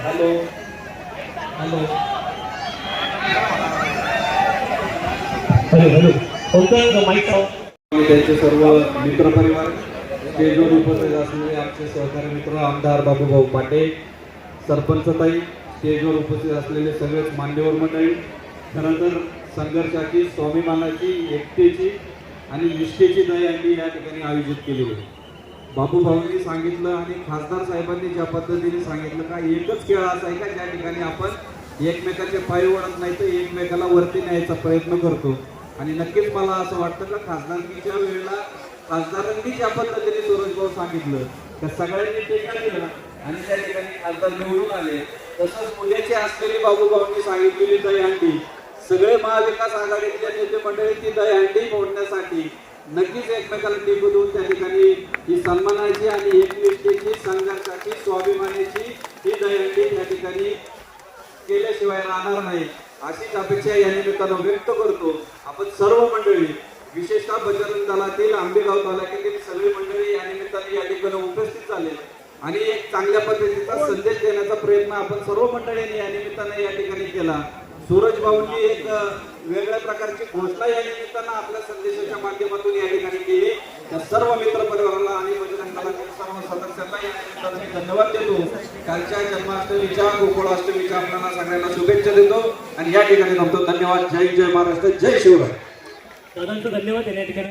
Hello. Hello. Hello hello. कोणतं माहीत आणि त्यांचे सर्व मित्रपरिवार स्टेजवर उपस्थित असलेले आमचे सहकारी मित्र आमदार बाबूभाऊ पाटे सरपंचताई स्टेजवर उपस्थित असलेले सगळेच मान्यवर मंडळी. खरं तर संघर्षाची स्वाभिमानाची एकतेची आणि निष्ठेची दहीहंडी या ठिकाणी आयोजित केलेली आहे. बाबूभाऊंनी सांगितलं आणि खासदार साहेबांनी ज्या पद्धतीने सांगितलं का एकच खेळ असा आहे का ज्या ठिकाणी आपण एकमेकाचे पाय ओढत नाही तर एकमेकाला वरती न्यायचा प्रयत्न करतो? आणि नक्कीच मला असं वाटतं का खासदारकीच्या वेळेला खासदारांनी ज्या पद्धतीने सूरज भाऊ सांगितलं त्या सगळ्यांनी टीका केलं? आणि त्या ठिकाणी खासदार निवडून आले. तसंच पुण्याची असलेली बाबूभाऊंनी सांगितलेली दहीहंडी. सगळे महाविकास आघाडीतल्या नेते मंडळी ती दहीहंडी फोडण्यासाठी नक्कीच एकमेकाला टिकू देऊन त्या ठिकाणी ही सन्मानाची आणि एकनिष्ठेची संघर्षाची स्वाभिमानाची ही दहीहंडी त्या ठिकाणी केल्याशिवाय राहणार नाही. अशीच अपेक्षा या निमित्तानं व्यक्त करतो. आपण सर्व मंडळी विशेषतः बजरंग दलातील आंबेगाव तालुक्यातील सगळी मंडळी या निमित्ताने या ठिकाणी उपस्थित झाले आणि एक चांगल्या पद्धतीचा संदेश देण्याचा प्रयत्न आपण सर्व मंडळींनी या निमित्तानं या ठिकाणी केला. सूरज भाऊंनी एक वेगळ्या प्रकारची घोषणा या निमित्तानं आपल्या संदेशाच्या माध्यमातून या ठिकाणी केली. त्या सर्व मित्र परिवाराला आणि बजरंग सर्व सदस्यांना या निमित्तानं मी धन्यवाद देतो. कालच्या जन्माष्टमीच्या गोकुळाष्टमीच्या आपल्याला सगळ्यांना शुभेच्छा देतो. आणि या ठिकाणी थांबतो. धन्यवाद. जय जय महाराष्ट्र जय शिवराय. दादांचं धन्यवाद. या ठिकाणी